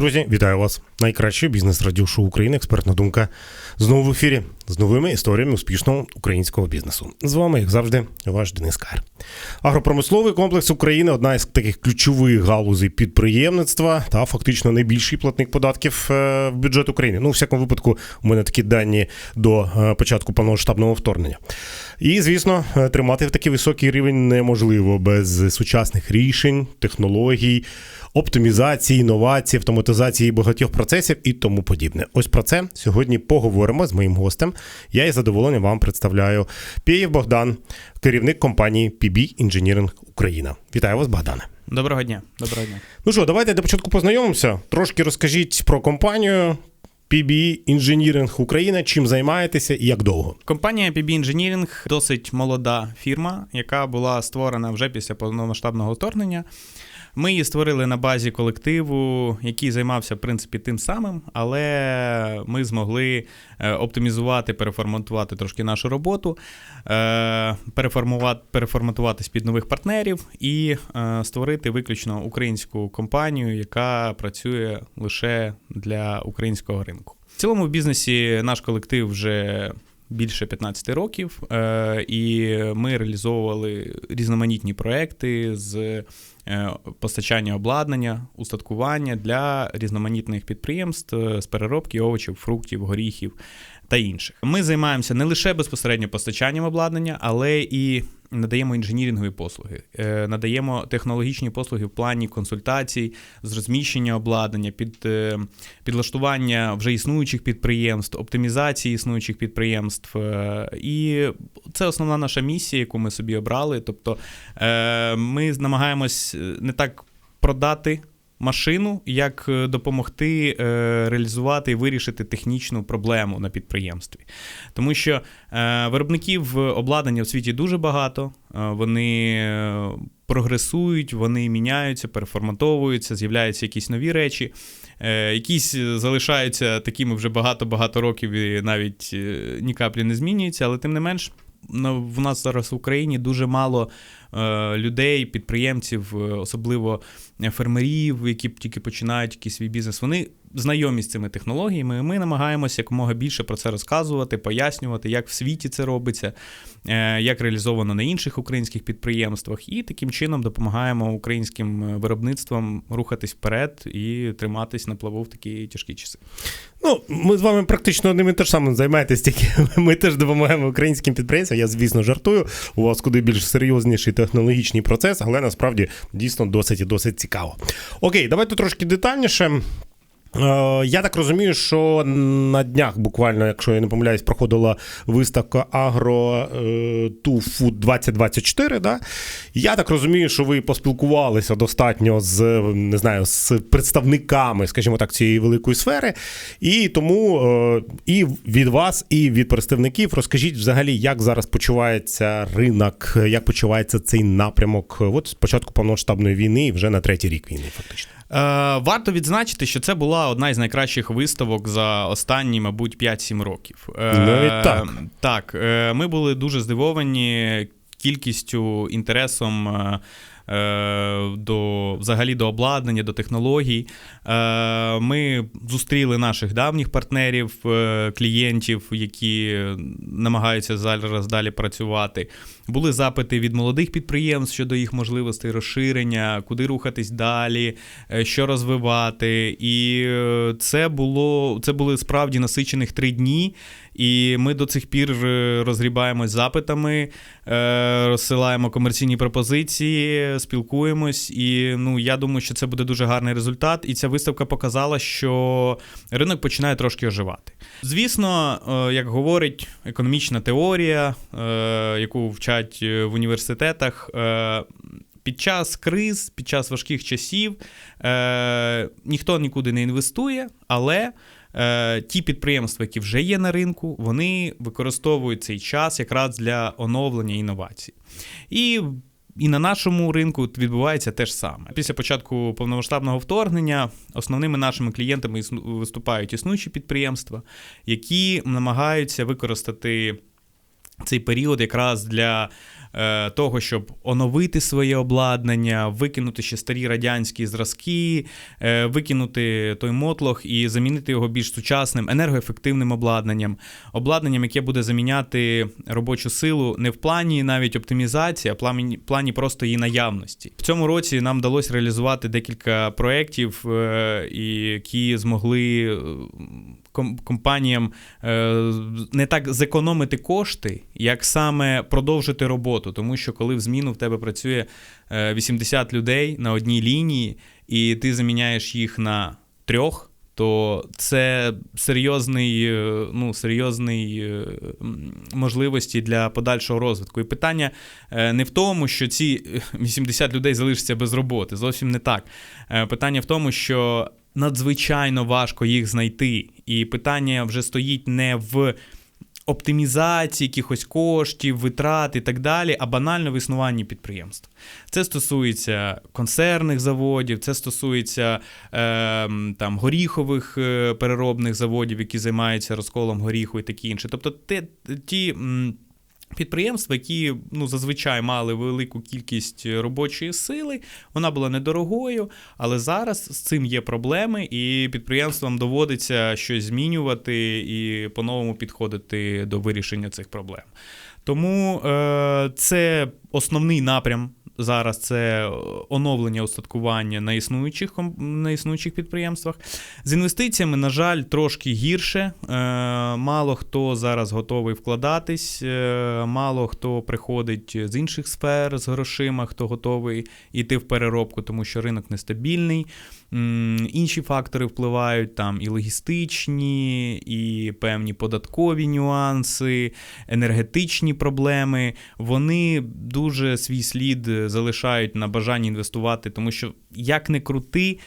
Друзі, вітаю вас! Найкраще бізнес радіошоу України, експертна думка. Знову в ефірі з новими історіями успішного українського бізнесу. З вами, як завжди, ваш Денис Кар. Агропромисловий комплекс України одна із таких ключових галузей підприємництва та фактично найбільший платник податків е, в бюджет України. Ну, у всякому випадку, у мене такі дані до е, початку повномасштабного вторгнення. І, звісно, е, тримати в такий високий рівень неможливо без сучасних рішень, технологій, оптимізації, інновації, автоматизації багатьох процесів і тому подібне. Ось про це сьогодні поговоримо з моїм гостем. Я із задоволенням вам представляю Пєєв Богдан, керівник компанії PB Engineering Україна. Вітаю вас, Богдане. Доброго дня. Доброго дня. Ну що, давайте для початку познайомимося. Трошки розкажіть про компанію. PB Engineering Україна, чим займаєтеся і як довго? Компанія PB Engineering досить молода фірма, яка була створена вже після повномасштабного вторгнення. Ми її створили на базі колективу, який займався в принципі тим самим, але ми змогли е, оптимізувати, переформатувати трошки нашу роботу, е, переформувати, переформатуватись під нових партнерів і е, створити виключно українську компанію, яка працює лише для українського ринку. В цілому в бізнесі наш колектив вже більше 15 років, і ми реалізовували різноманітні проекти з Е, постачання обладнання, устаткування для різноманітних підприємств е, з переробки овочів, фруктів, горіхів та інших. Ми займаємося не лише безпосередньо постачанням обладнання, але і надаємо інженірингові послуги, е, надаємо технологічні послуги в плані консультацій з розміщення обладнання, під е, підлаштування вже існуючих підприємств, оптимізації існуючих підприємств. Е, і це основна наша місія, яку ми собі обрали. Тобто ми намагаємось не так продати машину, як е, допомогти е, реалізувати і вирішити технічну проблему на підприємстві. Тому що е, виробників обладнання в світі дуже багато, вони прогресують, вони міняються, переформатовуються, з'являються якісь нові речі. Якісь залишаються такими вже багато-багато років і навіть ні каплі не змінюються, але тим не менш, в нас зараз в Україні дуже мало людей, підприємців, особливо фермерів, які тільки починають якийсь свій бізнес. Вони знайомі з цими технологіями. і Ми намагаємося якомога більше про це розказувати, пояснювати, як в світі це робиться, е, як реалізовано на інших українських підприємствах, і таким чином допомагаємо українським виробництвам рухатись вперед і триматись на плаву в такі тяжкі часи. Ну, ми з вами практично одним і те ж самим займаєтесь, тільки ми теж допомагаємо українським підприємцям. Я, звісно, жартую. У вас куди більш серйозніший технологічний процес, але насправді дійсно досить і досить цікаво. Окей, давайте трошки детальніше. Е, я так розумію, що на днях, буквально, якщо я не помиляюсь, проходила виставка Агро Food 2024. Да? Я так розумію, що ви поспілкувалися достатньо з не знаю, з представниками, скажімо так, цієї великої сфери. І тому е, і від вас, і від представників розкажіть взагалі, як зараз почувається ринок, як почувається цей напрямок. От з початку повномасштабної війни і вже на третій рік війни, фактично. Е, варто відзначити, що це була одна із найкращих виставок за останні, мабуть, 5-7 років. Е, Навіть так. Так, е, ми були дуже здивовані кількістю інтересом Е, до взагалі до обладнання, до технологій. Е, ми зустріли наших давніх партнерів, е, клієнтів, які намагаються зараз далі працювати. Були запити від молодих підприємств щодо їх можливостей розширення, куди рухатись далі, що розвивати. І це було це були справді насичених три дні. І ми до цих пір розгрібаємось запитами, розсилаємо комерційні пропозиції спілкуємось, і ну я думаю, що це буде дуже гарний результат. І ця виставка показала, що ринок починає трошки оживати. Звісно, е, як говорить економічна теорія, е, яку вчать в університетах. Е, під час криз, під час важких часів е, ніхто нікуди не інвестує, але е, ті підприємства, які вже є на ринку, вони використовують цей час якраз для оновлення інновацій. І і на нашому ринку відбувається те ж саме. Після початку повномасштабного вторгнення основними нашими клієнтами виступають існуючі підприємства, які намагаються використати цей період якраз для е, того, щоб оновити своє обладнання, викинути ще старі радянські зразки, е, викинути той мотлох і замінити його більш сучасним енергоефективним обладнанням, обладнанням, яке буде заміняти робочу силу не в плані навіть оптимізації, а в плані, просто її наявності. В цьому році нам вдалося реалізувати декілька проєктів, е, які змогли компаніям е, не так зекономити кошти, як саме продовжити роботу. Тому що коли в зміну в тебе працює е, 80 людей на одній лінії, і ти заміняєш їх на трьох. То це серйозний, е, ну, серйозний е, можливості для подальшого розвитку. І питання е, не в тому, що ці е, 80 людей залишаться без роботи. Зовсім не так. Е, Питання в тому, що надзвичайно важко їх знайти. І питання вже стоїть не в оптимізації якихось коштів, витрат і так далі, а банально в існуванні підприємств. Це стосується консервних заводів, це стосується е, там, горіхових е, переробних заводів, які займаються розколом горіху і таке інше. Тобто те, ті. Підприємства, які ну, зазвичай мали велику кількість робочої сили, вона була недорогою, але зараз з цим є проблеми, і підприємствам доводиться щось змінювати і по-новому підходити до вирішення цих проблем. Тому е, це основний напрям зараз це оновлення устаткування на існуючих, на існуючих підприємствах. З інвестиціями, на жаль, трошки гірше. Е, Мало хто зараз готовий вкладатись, е, мало хто приходить з інших сфер з грошима, хто готовий йти в переробку, тому що ринок нестабільний. Інші фактори впливають там і логістичні, і певні податкові нюанси, енергетичні проблеми. Вони дуже свій слід залишають на бажанні інвестувати, тому що як не крути,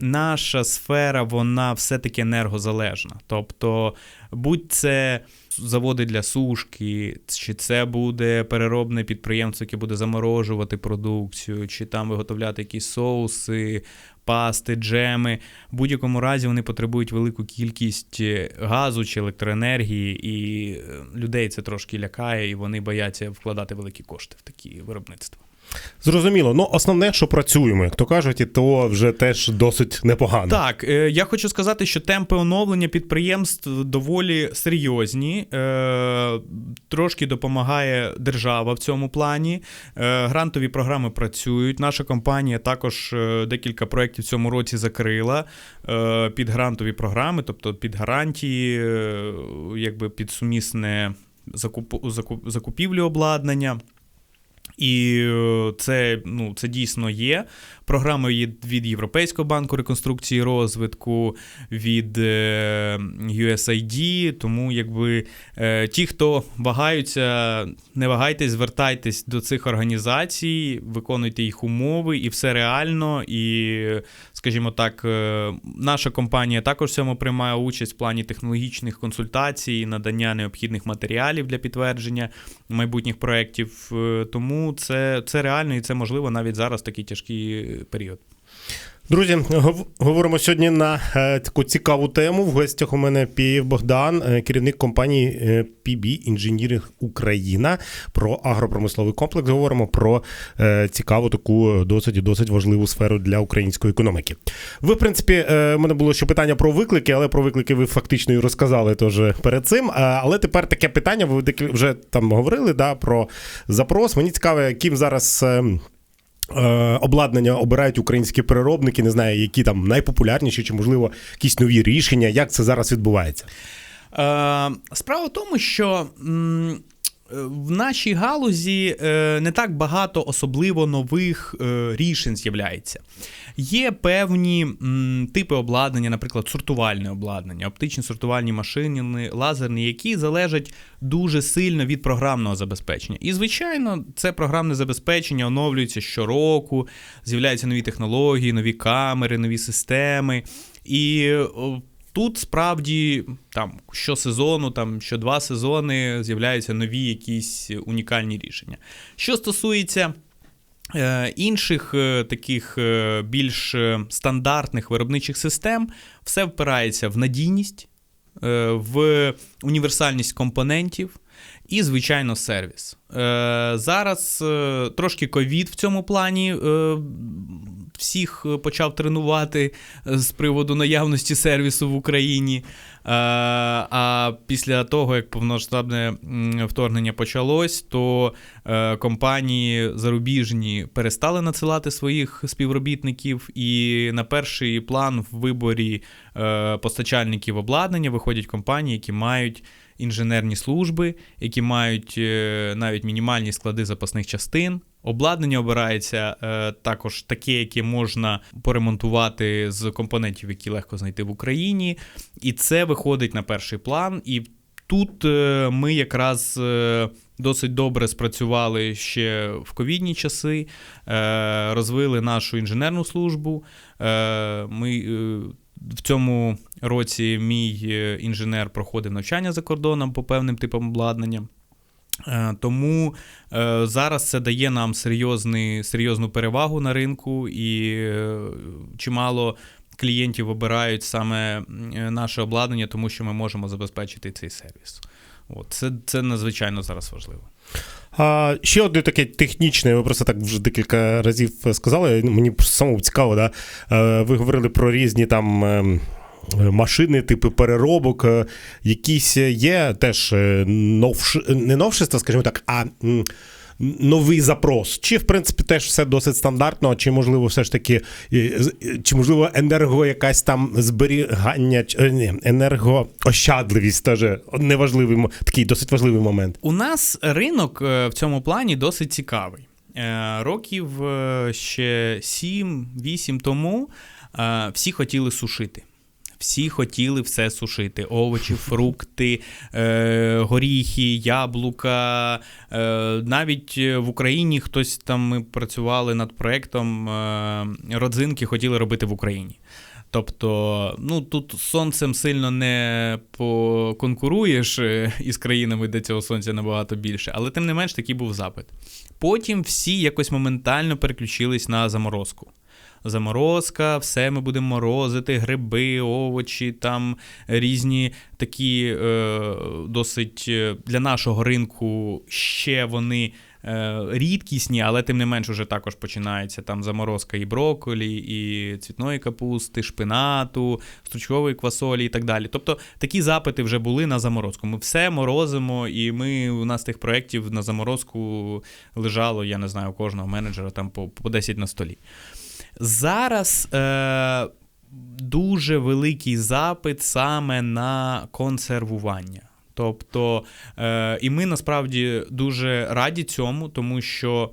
наша сфера вона все-таки енергозалежна. Тобто, будь це заводи для сушки, чи це буде переробне підприємство, яке буде заморожувати продукцію, чи там виготовляти якісь соуси, пасти, джеми. В будь-якому разі вони потребують велику кількість газу чи електроенергії, і е, людей це трошки лякає, і вони бояться вкладати великі кошти в такі виробництва. Зрозуміло. Ну, основне, що працюємо, як то кажуть, і то вже теж досить непогано. Так, е, я хочу сказати, що темпи оновлення підприємств доволі серйозні. Е, Трошки допомагає держава в цьому плані. Е, Грантові програми працюють. Наша компанія також декілька проєктів в цьому році закрила під грантові програми, тобто під гарантії, якби під сумісне закуп- закупівлю обладнання. І е, це, ну, це дійсно є. Програми від Європейського банку реконструкції і розвитку, від е, USAID. Тому, якби е, ті, хто вагаються, не вагайтесь, звертайтесь до цих організацій, виконуйте їх умови, і все реально. І, скажімо так, е, наша компанія також в цьому приймає участь в плані технологічних консультацій, надання необхідних матеріалів для підтвердження майбутніх проєктів. Е, Тому це, це реально і це можливо навіть зараз такий тяжкий період. Друзі, говоримо сьогодні на е, таку цікаву тему. В гостях у мене Пієв Богдан, е, керівник компанії е, PB Інженіринг Україна. Про агропромисловий комплекс говоримо про цікаву таку досить і досить важливу сферу для української економіки. Ви, в принципі, в мене було ще питання про виклики, але про виклики ви фактично і розказали теж перед цим. Але тепер таке питання, ви вже там говорили да, про запрос. Мені цікаво, яким зараз. Е, обладнання обирають українські переробники, не знаю, які там найпопулярніші, чи, можливо, якісь нові рішення. Як це зараз відбувається? Е, справа в тому, що. Е, В нашій галузі е, не так багато особливо нових е, рішень з'являється. Є певні типи обладнання, наприклад, сортувальне обладнання, оптичні сортувальні машини, лазерні, які залежать дуже сильно від програмного забезпечення. І, звичайно, це програмне забезпечення оновлюється щороку, з'являються нові технології, нові камери, нові системи. І Тут справді там щосезону, там що два сезони з'являються нові якісь унікальні рішення. Що стосується е, інших е, таких е, більш стандартних виробничих систем, все впирається в надійність, е, в універсальність компонентів. І, звичайно, сервіс. Е, зараз е, трошки ковід в цьому плані е, всіх е, почав тренувати е, з приводу наявності сервісу в Україні. Е, а після того, як повноштабне вторгнення почалось, то е, компанії зарубіжні перестали надсилати своїх співробітників, і на перший план в виборі е, постачальників обладнання виходять компанії, які мають інженерні служби, які мають е, навіть мінімальні склади запасних частин. Обладнання обирається е, також таке, яке можна поремонтувати з компонентів, які легко знайти в Україні. І це виходить на перший план. І тут е, ми якраз е, досить добре спрацювали ще в ковідні часи, е, розвили нашу інженерну службу. Е, Ми е, в цьому році мій е, інженер проходив навчання за кордоном по певним типам обладнання. Е, Тому е, зараз це дає нам серйозний, серйозну перевагу на ринку, і чимало клієнтів обирають саме наше обладнання, тому що ми можемо забезпечити цей сервіс. От, це, це надзвичайно зараз важливо. А, ще одне таке технічне, ви просто так вже декілька разів сказали. ну, Мені самому цікаво, да? Е, ви говорили про різні там. ем, Машини, типи переробок, е, якісь є теж е, новш... не новшества, скажімо так, а новий запрос. Чи, в принципі, теж все досить стандартно, чи можливо, все ж таки, чи можливо енерго якась там зберігання, е, ні, енергоощадливість теж неважливий, такий досить важливий момент. У нас ринок е, в цьому плані досить цікавий. Е, Років ще 7-8 тому всі хотіли сушити. Всі хотіли все сушити: овочі, фрукти, е, горіхи, яблука. Е, навіть в Україні хтось там ми працювали над проектом е, родзинки хотіли робити в Україні. Тобто, ну тут сонцем сильно не поконкуруєш е, із країнами, де цього сонця набагато більше, але тим не менш такий був запит. Потім всі якось моментально переключились на заморозку. Заморозка, все ми будемо морозити, гриби, овочі, там різні такі е, досить е, для нашого ринку ще вони е, рідкісні, але тим не менш уже також починається там заморозка і брокколі, і цвітної капусти, шпинату, стручкової квасолі і так далі. Тобто такі запити вже були на заморозку. Ми все морозимо, і ми у нас тих проєктів на заморозку лежало, я не знаю, у кожного менеджера там по, по 10 на столі. Зараз е, дуже великий запит саме на консервування. Тобто, е, і ми насправді дуже раді цьому, тому що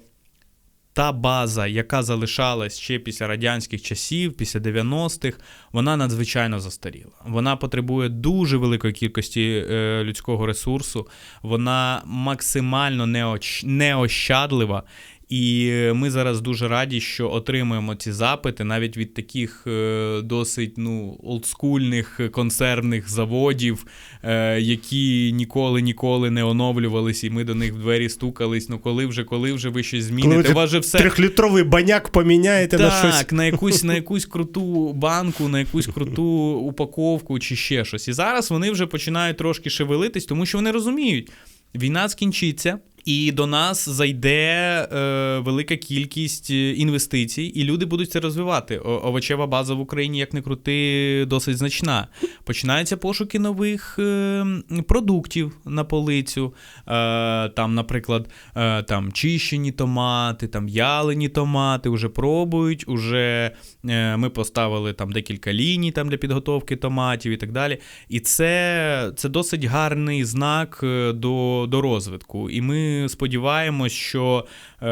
та база, яка залишалась ще після радянських часів, після 90-х, вона надзвичайно застаріла. Вона потребує дуже великої кількості е, людського ресурсу, вона максимально неощадлива. І ми зараз дуже раді, що отримуємо ці запити навіть від таких е, досить ну, олдскульних консервних заводів, е, які ніколи ніколи не оновлювались, і ми до них в двері стукались. Ну коли вже, коли вже ви щось Коли зміните? ви У вас же все Трьохлітровий баняк поміняєте на щось. так, на якусь, на якусь круту банку, на якусь круту упаковку чи ще щось. І зараз вони вже починають трошки шевелитись, тому що вони розуміють, війна скінчиться. І до нас зайде е, велика кількість е, інвестицій, і люди будуть це розвивати. Овочева база в Україні, як не крути, досить значна. Починаються пошуки нових е, продуктів на полицю. Е, там, наприклад, е, там чищені томати, там ялені томати вже пробують. Уже е, ми поставили там декілька ліній там для підготовки томатів і так далі. І це, це досить гарний знак е, до, до розвитку. І ми сподіваємось, що е,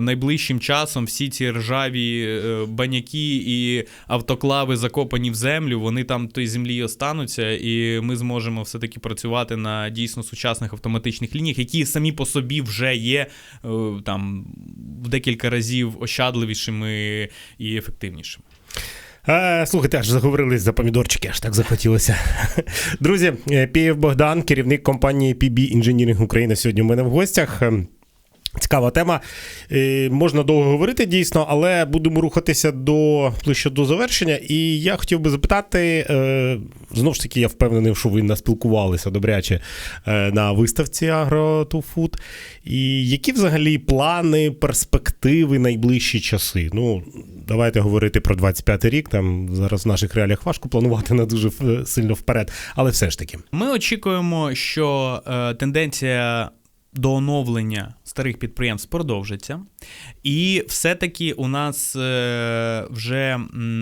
найближчим часом всі ці ржаві е, баняки і автоклави закопані в землю, вони там в той землі остануться, і ми зможемо все-таки працювати на дійсно сучасних автоматичних лініях, які самі по собі вже є е, там в декілька разів ощадливішими і ефективнішими. Е, слухайте, аж заговорились за помідорчики, аж так захотілося. Друзі, е, Пієв Богдан, керівник компанії PB Engineering Україна, сьогодні у мене в гостях. Цікава тема. Можна довго говорити дійсно, але будемо рухатися до ближче до завершення. І я хотів би запитати: е, знову ж таки, я впевнений, що ви наспілкувалися добряче е, на виставці Агро-Ту-Фуд. І які взагалі плани, перспективи найближчі часи? Ну, давайте говорити про 25-й рік. Там зараз в наших реаліях важко планувати на дуже е, сильно вперед, але все ж таки. Ми очікуємо, що тенденція до оновлення старих підприємств продовжиться, і все-таки у нас е, вже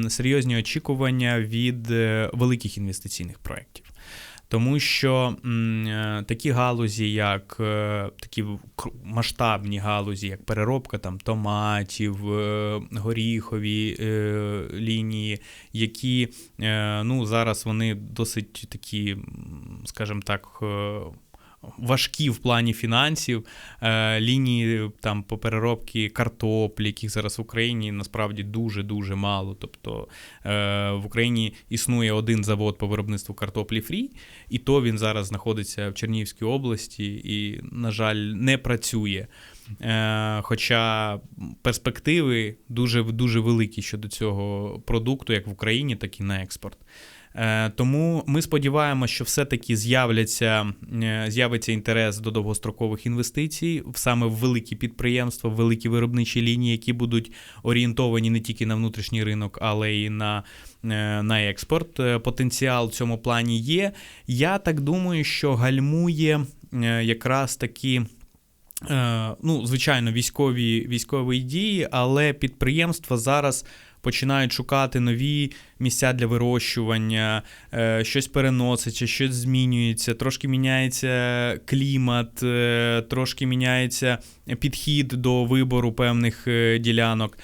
серйозні очікування від е, великих інвестиційних проєктів. Тому що е, такі галузі, як такі масштабні галузі, як переробка там томатів, горіхові лінії, які ну, зараз вони досить такі, скажімо так. Важкі в плані фінансів, е, лінії там по переробці картоплі, яких зараз в Україні насправді дуже дуже мало. Тобто е, в Україні існує один завод по виробництву картоплі фрі, і то він зараз знаходиться в Чернігівській області і, на жаль, не працює. Е, Хоча перспективи дуже дуже великі щодо цього продукту, як в Україні, так і на експорт. Е, Тому ми сподіваємося, що все-таки з'являться, е, з'явиться інтерес до довгострокових інвестицій саме в великі підприємства, в великі виробничі лінії, які будуть орієнтовані не тільки на внутрішній ринок, але й на, е, на експорт. Потенціал в цьому плані є. Я так думаю, що гальмує якраз таки. Е, ну, звичайно, військові, військові дії, але підприємства зараз починають шукати нові місця для вирощування, е, щось переноситься, щось змінюється, трошки міняється клімат, е, трошки міняється підхід до вибору певних е, ділянок.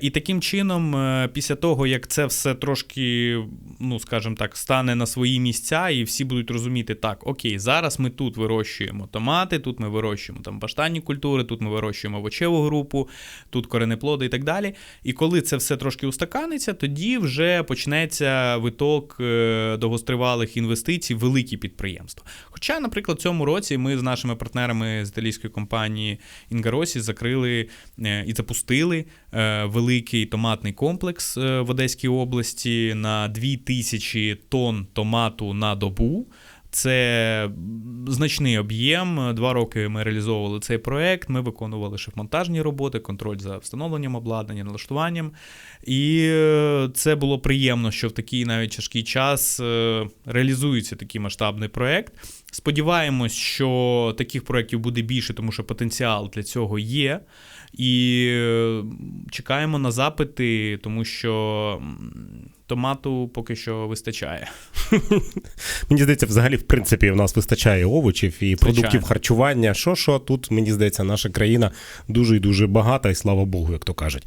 І таким чином, після того, як це все трошки, ну скажімо так, стане на свої місця, і всі будуть розуміти, так, окей, зараз ми тут вирощуємо томати, тут ми вирощуємо там баштанні культури, тут ми вирощуємо овочеву групу, тут коренеплоди і так далі. І коли це все трошки устаканиться, тоді вже почнеться виток е, довгостривалих інвестицій в великі підприємства. Хоча, наприклад, цьому році ми з нашими партнерами з італійської компанії Інгаросі закрили е, і запустили е, великий томатний комплекс в Одеській області на 2000 тонн томату на добу. Це значний об'єм. Два роки ми реалізовували цей проект. Ми виконували шеф-монтажні роботи, контроль за встановленням обладнання, налаштуванням. І е, це було приємно, що в такий навіть тяжкий час е, реалізується такий масштабний проект. Сподіваємось, що таких проєктів буде більше, тому що потенціал для цього є. І чекаємо на запити, тому що томату поки що вистачає. Мені здається, взагалі, в принципі, в нас вистачає овочів і продуктів харчування. Що що тут, мені здається, наша країна дуже і дуже багата, і слава Богу, як то кажуть.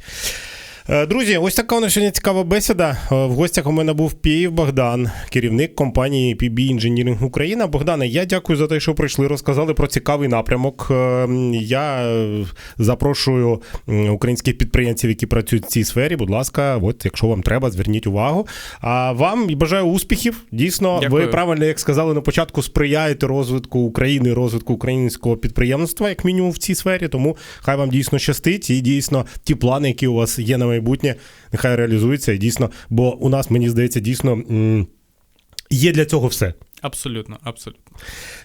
Е, Друзі, ось така у нас сьогодні цікава бесіда. Е, В гостях у мене був Пієв Богдан, керівник компанії PB Engineering Україна. Богдане, я дякую за те, що прийшли, розказали про цікавий напрямок. Е, Я запрошую українських підприємців, які працюють в цій сфері. Будь ласка, от якщо вам треба, зверніть увагу. А вам бажаю успіхів. Дійсно, ви правильно, як сказали на початку, сприяєте розвитку України, розвитку українського підприємництва, як мінімум в цій сфері. Тому хай вам дійсно щастить, і дійсно ті плани, які у вас є на майбутнє, нехай реалізуються. І дійсно, бо у нас, мені здається, дійсно є для цього все. Абсолютно, абсолютно.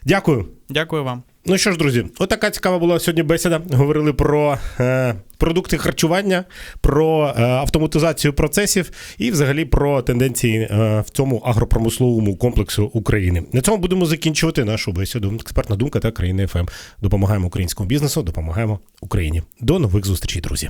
Дякую. Дякую вам. Ну що ж, друзі, отака цікава була сьогодні бесіда. Говорили про е, продукти харчування, про е, автоматизацію процесів і взагалі про тенденції е, в цьому агропромисловому комплексу України. На цьому будемо закінчувати нашу бесіду. Експертна думка та країни ФМ. Допомагаємо українському бізнесу, допомагаємо Україні. До нових зустрічей, друзі.